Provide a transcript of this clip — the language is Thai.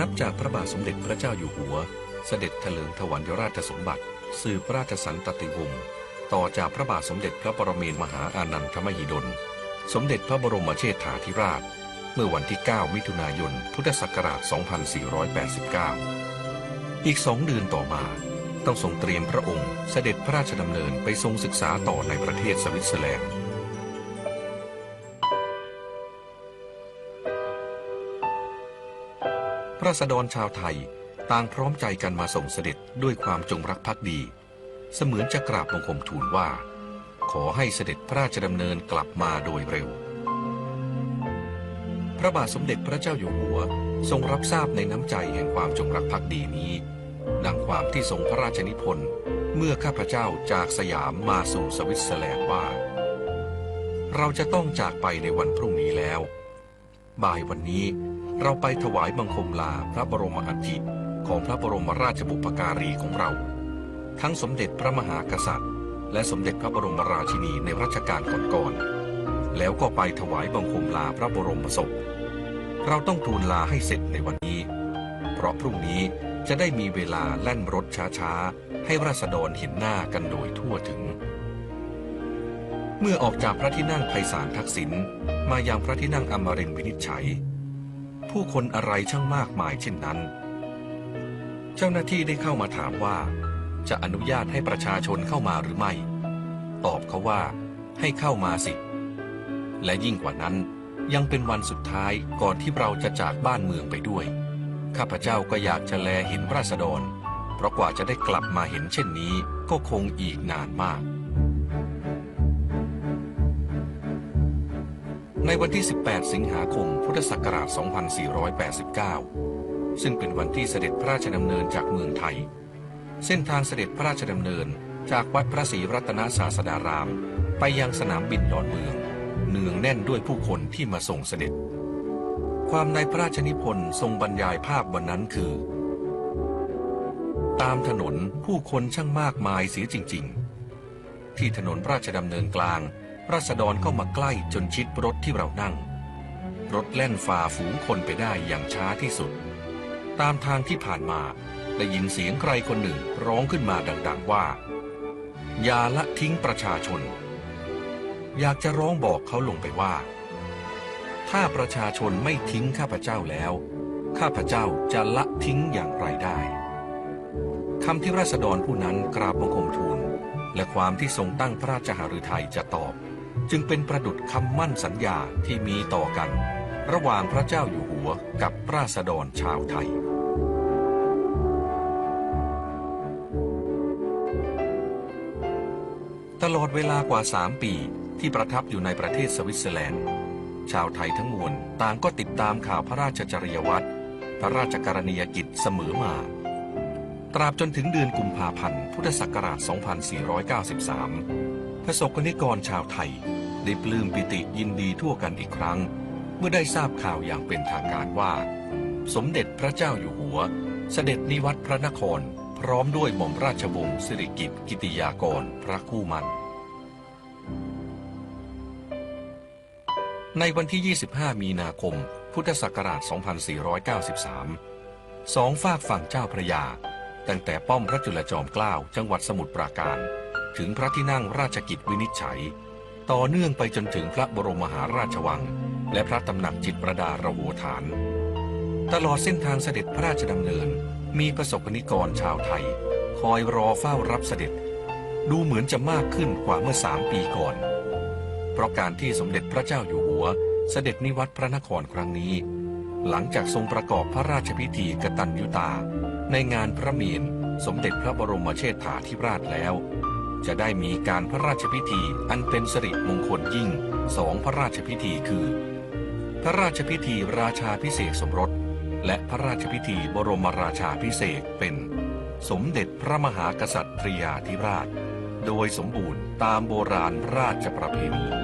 นับจากพระบาทสมเด็จพระเจ้าอยู่หัว เสด็จเถลิงถวัลยราชสมบัติ สืบราชสันตติวงศ์ต่อจากพระบาทสมเด็จพระปรเมนมหาอานันทมหิดล สมเด็จพระบรมเชษฐาธิราช เมื่อวันที่ 9 มิถุนายน พุทธศักราช 2489 อีกสองเดือนต่อมา ต้องทรงเตรียมพระองค์เสด็จพระราชดำเนินไปทรงศึกษาต่อในประเทศสวิตเซอร์แลนด์ ระสดรชาวไทยต่างพร้อมใจกันมาส่งเสด็จด้วยความจงรักภักดี เสมือนจะกราบบังคมทูลว่า ขอให้เสด็จพระราชดำเนินกลับมาโดยเร็ว พระบาทสมเด็จพระเจ้าอยู่หัวทรงรับทราบในน้ำใจแห่งความจงรักภักดีนี้ ดังความที่ทรงพระราชนิพนธ์เมื่อข้าพเจ้าจากสยามมาสู่สวิตเซอร์แลนด์ว่า เราจะต้องจากไปในวันพรุ่งนี้แล้ว บ่ายวันนี้ เราไปถวายบังคมลาพระบรมอัฐิของพระบรมราชบุพการีของเรา ทั้งสมเด็จพระมหากษัตริย์ และสมเด็จพระบรมราชินีในรัชกาลก่อนๆแล้วก็ไปถวายบังคมลาพระบรมศพ เราต้องทูลลาให้เสร็จในวันนี้ เพราะพรุ่งนี้จะได้มีเวลาแล่นรถช้าๆ ให้ราษฎรเห็นหน้ากันโดยทั่วถึง เมื่อออกจากพระที่นั่งไพศาลทักษิณมายังพระที่นั่งอมรินทร์วินิจฉัย ผู้คนอะไรช่างมากมายเช่นนั้น เจ้าหน้าที่ได้เข้ามาถามว่า จะอนุญาตให้ประชาชนเข้ามาหรือไม่ ตอบเขาว่า ให้เข้ามาสิ และยิ่งกว่านั้นยังเป็นวันสุดท้ายก่อนที่เราจะจากบ้านเมืองไปด้วย ข้าพเจ้าก็อยากจะแลเห็นราษฎร เพราะกว่าจะได้กลับมาเห็นเช่นนี้ก็คงอีกนานมาก ในวันที่ 18 สิงหาคม พุทธศักราช 2489 ซึ่งเป็นวันที่เสด็จพระราชดำเนินจากเมืองไทย เส้นทางเสด็จพระราชดำเนินจากวัดพระศรีรัตนศาสดาราม ไปยังสนามบินดอนเมือง เนืองแน่นด้วยผู้คนที่มาส่งเสด็จ ความในพระราชนิพนธ์ทรงบรรยายภาพวันนั้นคือ ตามถนนผู้คนช่างมากมายเสียจริง ๆ ที่ถนนพระราชดำเนินกลาง ราษฎรเข้ามาใกล้จนชิดรถที่เรานั่ง รถแล่นฝ่าฝูงคนไปได้อย่างช้าที่สุด ตามทางที่ผ่านมาได้ยินเสียงใครคนหนึ่งร้องขึ้นมาดัง ๆว่า อย่าละทิ้งประชาชน อยากจะร้องบอกเขาลงไปว่า ถ้าประชาชนไม่ทิ้งข้าพเจ้าแล้ว ข้าพเจ้าจะละทิ้งอย่างไรได้คำที่ราษฎรผู้นั้นกราบบังคมทูลและความที่ทรงตั้งพระราชหฤทัยจะตอบ จึงเป็นประดุจคำมั่นสัญญาที่มีต่อกัน ระหว่างพระเจ้าอยู่หัวกับราษฎรชาวไทย ตลอดเวลากว่า 3 ปีที่ประทับอยู่ในประเทศสวิตเซอร์แลนด์ ชาวไทยทั้งมวลต่างก็ติดตามข่าวพระราชจริยวัตรพระราชกรณียกิจเสมอมา ตราบจนถึงเดือนกุมภาพันธ์ พุทธศักราช 2493 พระสบกนิกรชาวไทย ได้ปลื้มปิติยินดีทั่วกันอีกครั้ง เมื่อได้ทราบข่าวอย่างเป็นทางการว่า สมเด็จพระเจ้าอยู่หัว เสด็จนิวัตรพระนคร พร้อมด้วยหม่อมราชวงศ์สิริกิติ์กิติยากรพระคู่มัน ในวันที่ 25 มีนาคม พุทธศักราช 2493 สองฝากฝั่งเจ้าพระยา ตั้งแต่ป้อมพระจุลจอมเกล้าจังหวัดสมุทรปราการ ถึงพระที่นั่งราชกิจวินิจฉัย ต่อเนื่องไปจนถึงพระบรมมหาราชวัง และพระตำหนักจิตประดาระโหฐาน ตลอดเส้นทางเสด็จพระราชดำเนิน มีประสบนิกรชาวไทย คอยรอเฝ้ารับเสด็จ ดูเหมือนจะมากขึ้นกว่าเมื่อสามปีก่อน เพราะการที่สมเด็จพระเจ้าอยู่หัว เสด็จนิวัตรพระนครครั้งนี้ หลังจากทรงประกอบพระราชพิธีกตัญญูตา ในงานพระเมรุสมเด็จพระบรมเชษฐาธิราชแล้ว จะได้มีการพระราชพิธีอันเป็นสิริมงคลยิ่งสองพระราชพิธีคือ พระราชพิธีราชาพิเศษสมรส และพระราชพิธีบรมราชาพิเศษเป็น สมเด็จพระมหากษัตริยาธิราช โดยสมบูรณ์ตามโบราณราชประเพณี